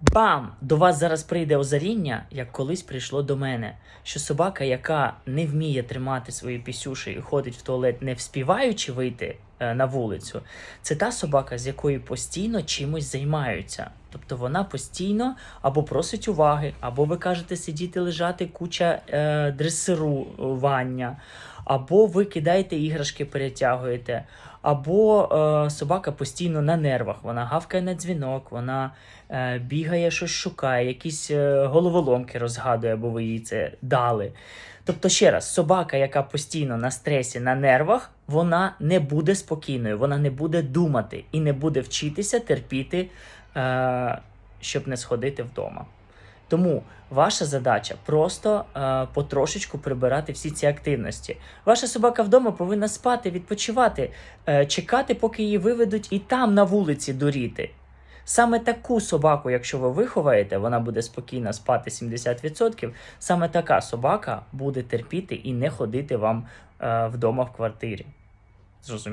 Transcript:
Бам! До вас зараз прийде озаріння, як колись прийшло до мене. Що собака, яка не вміє тримати свої пісюші і ходить в туалет, не вспіваючи вийти на вулицю, це та собака, з якою постійно чимось займаються. Тобто вона постійно або просить уваги, або ви кажете сидіти лежати куча е, дресирування, або ви кидаєте іграшки, перетягуєте, або е, собака постійно на нервах. Вона гавкає на дзвінок, вона е, бігає, щось шукає, якісь е, головоломки розгадує, або ви їй це дали. Тобто, ще раз, собака, яка постійно на стресі, на нервах, вона не буде спокійною, вона не буде думати і не буде вчитися терпіти, е, щоб не сходити вдома. Тому ваша задача просто е, потрошечку прибирати всі ці активності. Ваша собака вдома повинна спати, відпочивати, е, чекати, поки її виведуть, і там на вулиці дуріти. Саме таку собаку, якщо ви виховаєте, вона буде спокійно спати 70%. Саме така собака буде терпіти і не ходити вам е, вдома в квартирі. Зрозуміло?